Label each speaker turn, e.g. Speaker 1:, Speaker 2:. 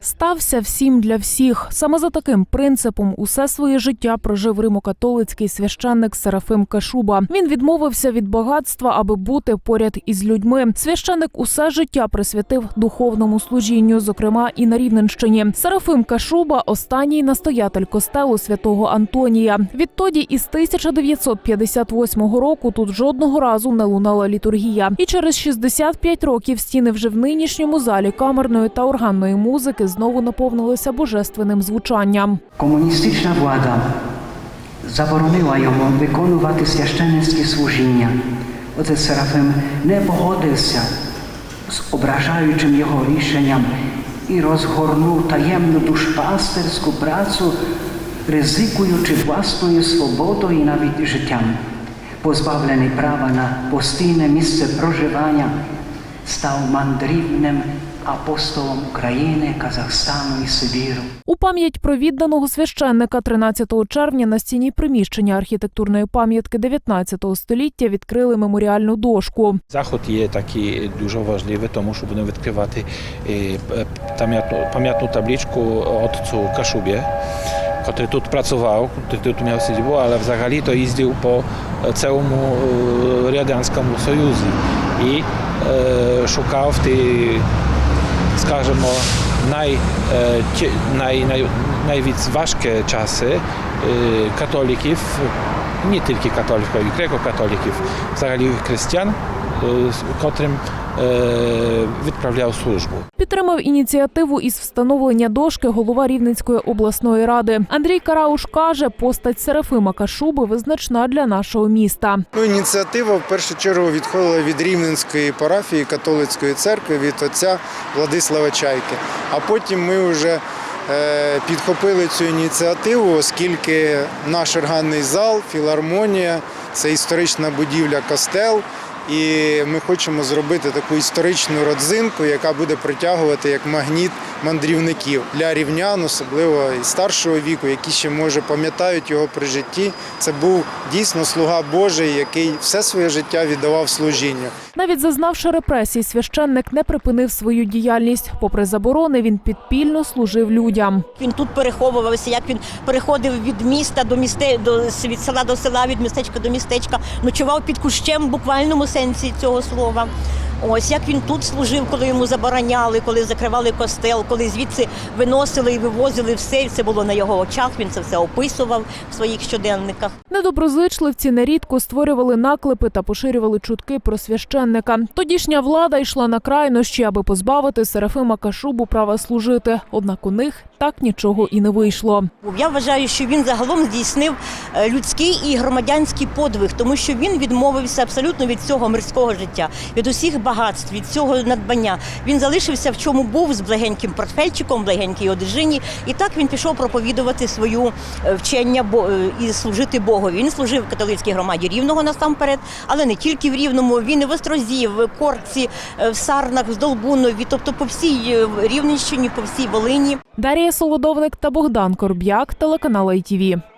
Speaker 1: Стався всім для всіх. Саме за таким принципом усе своє життя прожив римокатолицький священник Серафим Кашуба. Він відмовився від багатства, аби бути поряд із людьми. Священник усе життя присвятив духовному служінню, зокрема і на Рівненщині. Серафим Кашуба останній настоятель костелу святого Антонія. Відтоді із 1958 року тут жодного разу не лунала літургія. І через 65 років стіни вже в нинішньому залі камерної та органної музики знову наповнилися божественним звучанням.
Speaker 2: Комуністична влада заборонила йому виконувати священницькі служіння. Отець Серафим не погодився з ображаючим його рішенням і розгорнув таємну душпастерську працю, ризикуючи власною свободою і навіть життям. Позбавлений права на постійне місце проживання, став мандрівним апостолом України, Казахстану і Сибіру.
Speaker 1: У пам'ять про відданого священника 13 червня на стіні приміщення архітектурної пам'ятки 19 століття відкрили меморіальну дошку.
Speaker 3: Заход є такий дуже важливий, тому що будемо відкривати е, пам'ятну, табличку отцу Кашубі, який тут працював, який тут мав сидібу, але взагалі то їздив по цілому е, Радянському Союзі і е, шукав ті, скажімо, най, е, ті- най, най, найвідь важкі часи е, католиків, не тільки католиків, і греко-католиків, взагалі християн, е, з котрим е, відправляв службу.
Speaker 1: Підтримав ініціативу із встановлення дошки голова Рівненської обласної ради. Андрій Карауш каже, постать Серафима Кашуби визначна для нашого міста.
Speaker 4: Ну, ініціатива в першу чергу відходила від Рівненської парафії католицької церкви від отця Владислава Чайки. А потім ми вже е, підхопили цю ініціативу, оскільки наш органний зал, філармонія це історична будівля костел. І ми хочемо зробити таку історичну родзинку, яка буде притягувати як магніт мандрівників для рівнян, особливо і старшого віку, які ще може пам'ятають його при житті. Це був дійсно слуга Божий, який все своє життя віддавав служінню.
Speaker 1: Навіть зазнавши репресій, священник не припинив свою діяльність. Попри заборони, він підпільно служив людям.
Speaker 5: Він тут переховувався, як він переходив від міста до місте до від села до села, від містечка до містечка, ночував під кущем в буквальному сенсі цього слова. Ось як він тут служив, коли йому забороняли, коли закривали костел, коли звідси виносили і вивозили все. Це було на його очах. Він це все описував в своїх щоденниках.
Speaker 1: Недоброзичливці нерідко створювали наклепи та поширювали чутки про священника. Тодішня влада йшла на крайнощі, аби позбавити Серафима Кашубу права служити. Однак у них так нічого і не вийшло.
Speaker 5: Я вважаю, що він загалом здійснив е, людський і громадянський подвиг, тому що він відмовився абсолютно від цього мирського життя, від усіх багатств, від цього надбання. Він залишився в чому був з благеньким портфельчиком, в благенькій одежині, і так він пішов проповідувати свою е, вчення е, і служити Богу. Він служив в католицькій громаді рівного насамперед, але не тільки в рівному. Він і в Острозі, в Корці, е, в Сарнах, в Здолбунові, тобто по всій Рівненщині, по всій Волині.
Speaker 1: Дарія Солодовник та Богдан Корб'як, телеканал ITV.